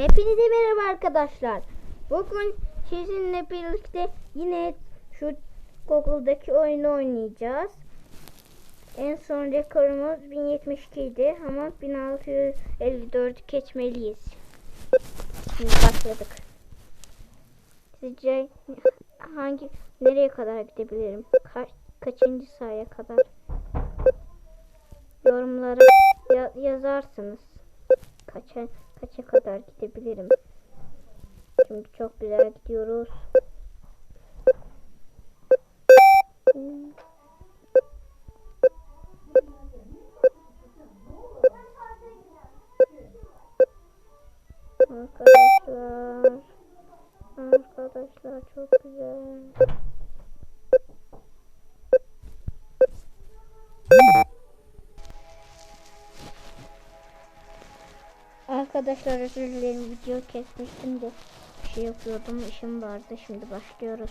Hepinize merhaba arkadaşlar. Bugün sizinle birlikte yine şu Google'daki oyunu oynayacağız. En son rekorumuz 1072 idi ama 1654 geçmeliyiz. Şimdi başladık. Sizce hangi nereye kadar gidebilirim? Kaç, kaçıncı sayıya kadar? Yorumlara ya- yazarsınız. Kaça kaça kadar gidebilirim? Çünkü çok güzel gidiyoruz. Arkadaşlar Arkadaşlar çok güzel. Arkadaşlar özür dilerim video kesmiştim de şey yapıyordum işim vardı şimdi başlıyoruz.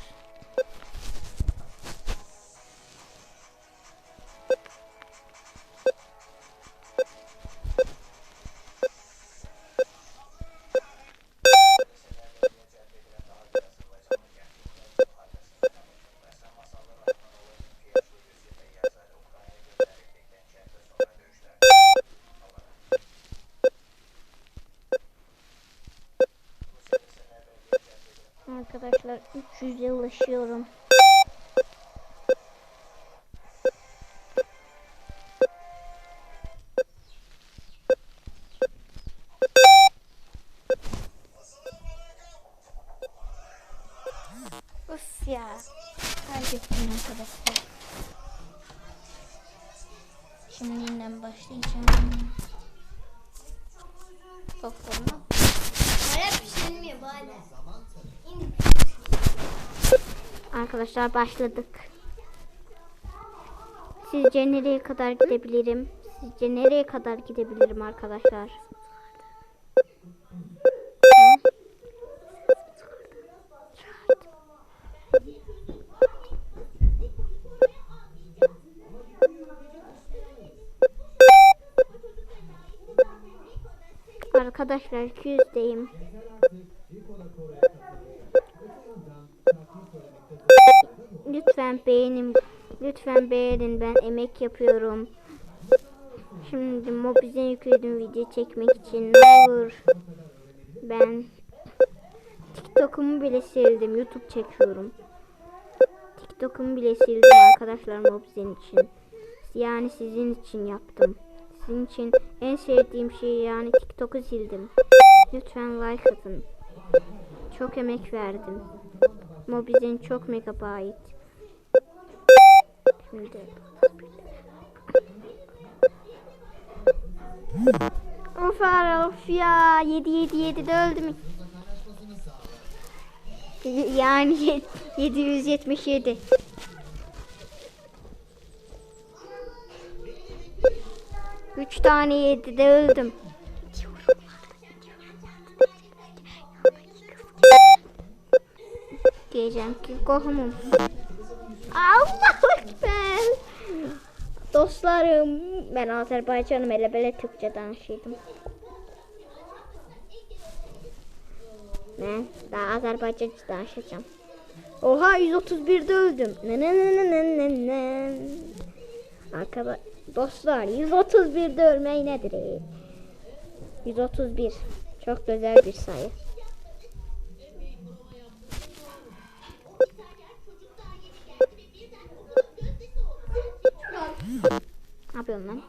300'e ulaşıyorum. Uf ya. Kaybettim arkadaşlar. Şimdi yeniden başlayacağım. Doktoruna. Hala pişirmiyor bari. Arkadaşlar başladık. Sizce nereye kadar gidebilirim? Sizce nereye kadar gidebilirim arkadaşlar? Arkadaşlar 200'deyim. Lütfen beğenin. Lütfen beğenin. Ben emek yapıyorum. Şimdi Mobizen yükledim video çekmek için. Ne olur. Ben TikTok'umu bile sildim. YouTube çekiyorum. TikTok'umu bile sildim arkadaşlar Mobizen için. Yani sizin için yaptım. Sizin için en sevdiğim şey yani TikTok'u sildim. Lütfen like atın. Çok emek verdim. Mobizen çok megabayt. Şimdi Of of ya 7 7 7 de öldüm. Yani yet- 777. Üç tane yedi de öldüm. Diyeceğim ki kohumum. Allah. Dostlarım ben Azerbaycan'ım hele böyle Türkçe danışıyordum. Ben daha Azerbaycanca danışacağım. Oha 131'de öldüm. Ne ne ne ne ne ne ne. Arkadaş dostlar 131'de ölmeyi nedir? e? 131 çok güzel bir sayı. Yapıyorsun?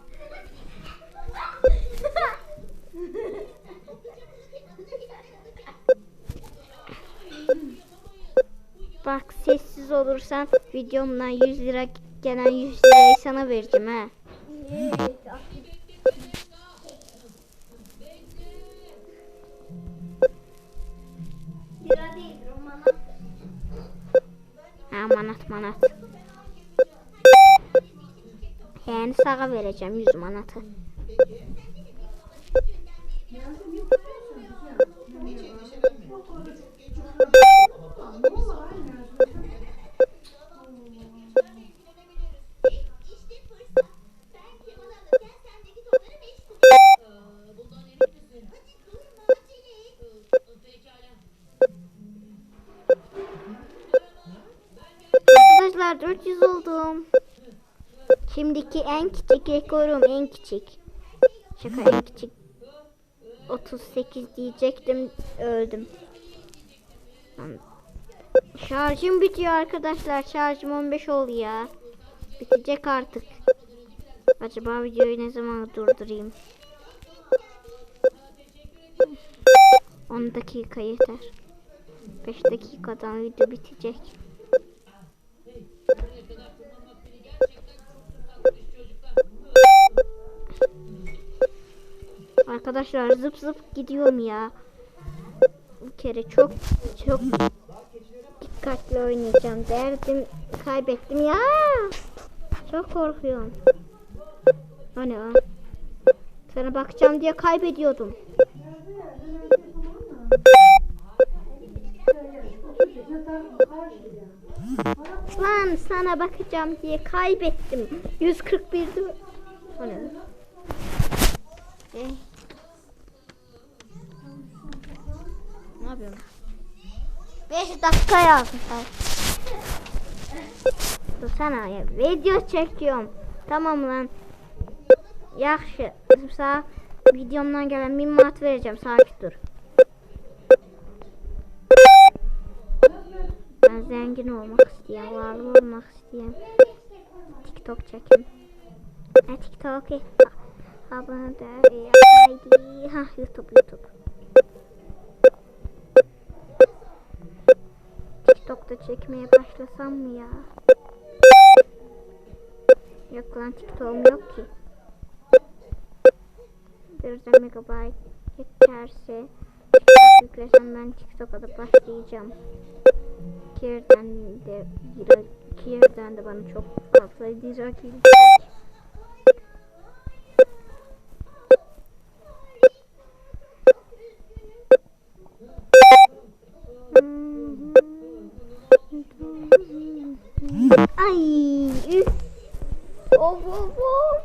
Bak sessiz olursan videomdan 100 lira gelen 100 lirayı sana vereceğim ha. Lira değil roman. Ha manat manat. Yani sağa vereceğim 100 manatı. Arkadaşlar 400 oldum. Şimdiki en küçük rekorum en küçük. Şaka en küçük. 38 diyecektim öldüm. Şarjım bitiyor arkadaşlar. Şarjım 15 oldu ya. Bitecek artık. Acaba videoyu ne zaman durdurayım? 10 dakika yeter. 5 dakikadan video bitecek. Arkadaşlar zıp zıp gidiyorum ya. Bir kere çok çok dikkatli oynayacağım. Derdim kaybettim ya. Çok korkuyorum. O ne o? Sana bakacağım diye kaybediyordum. Lan sana bakacağım diye kaybettim. 141 dur. O ne? Eh. Ne yapıyorum? 5 dakika yazmışlar. Dursana ya. Video çekiyorum. Tamam lan. Yaxşı. Sağ videomdan gelen minmat vereceğim. Sakin dur. Ben zengin olmak isteyen, varlı olmak isteyen. TikTok çekim. Ha TikTok. Abone de haydi. Ha YouTube YouTube. TikTok'ta çekmeye başlasam mı ya? Yok lan TikTok'um yok ki. 4 megabayt yeterse yüklesem ben TikTok'a da başlayacağım. İki yerden de iki yerden de bana çok fazla lira Ay üf. Of of of.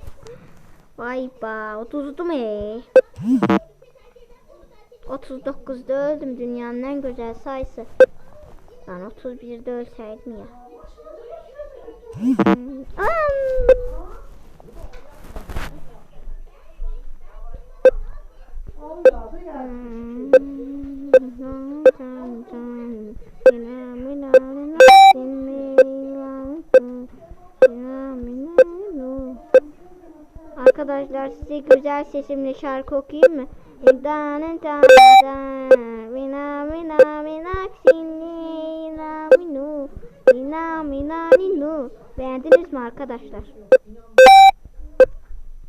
Vay ba 30'du mu? 39'da öldüm dünyanın en güzel sayısı. Ben 31'de ölseydim ya. Hmm, Arkadaşlar size güzel sesimle şarkı okuyayım mı? Dan dan dan mina mina mina sini mina minu mina mina ninu Beğendiniz mi arkadaşlar?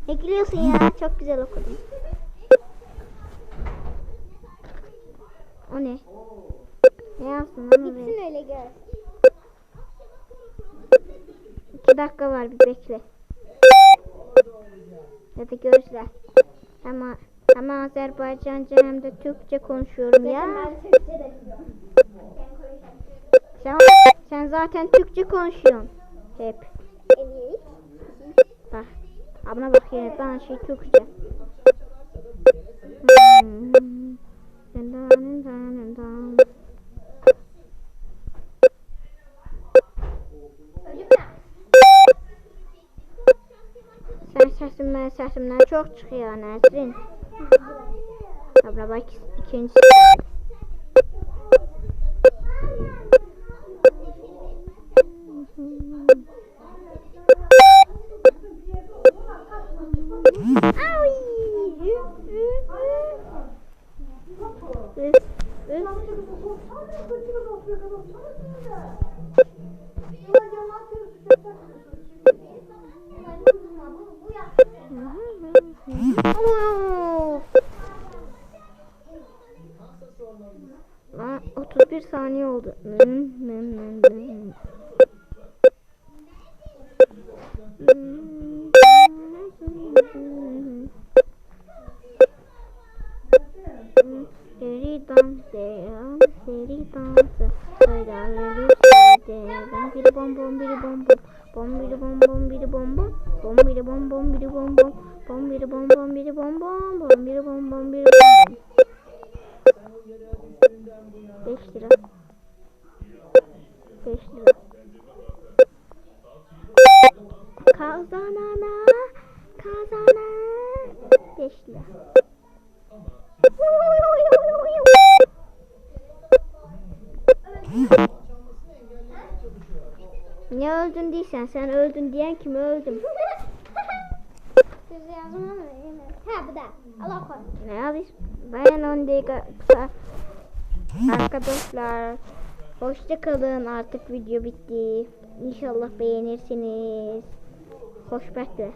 Ne gülüyorsun ya? Çok güzel okudum. O ne? Ne yazsın lan oraya? Gitsin öyle gel. İki dakika var bir bekle. Ya da gözle. Ama ama Azerbaycanca hem de Türkçe konuşuyorum ya. Sen, sen zaten Türkçe konuşuyorsun. Hep. Bak. Abına bak yine ben şey Türkçe. Sesimden çok çıkıyor Nesrin. Abla bak ikincisi. 5 lira. 5 lira. Kazanana kazanan beşli. Ne öldün değilsen sen öldün diyen kim öldüm. Siz yazma mı? Ha bu da. Allah korusun. Ne alayım? Ben on dakika kısa. Arkadaşlar hoşça kalın artık video bitti. İnşallah beğenirsiniz. Hoşbetle.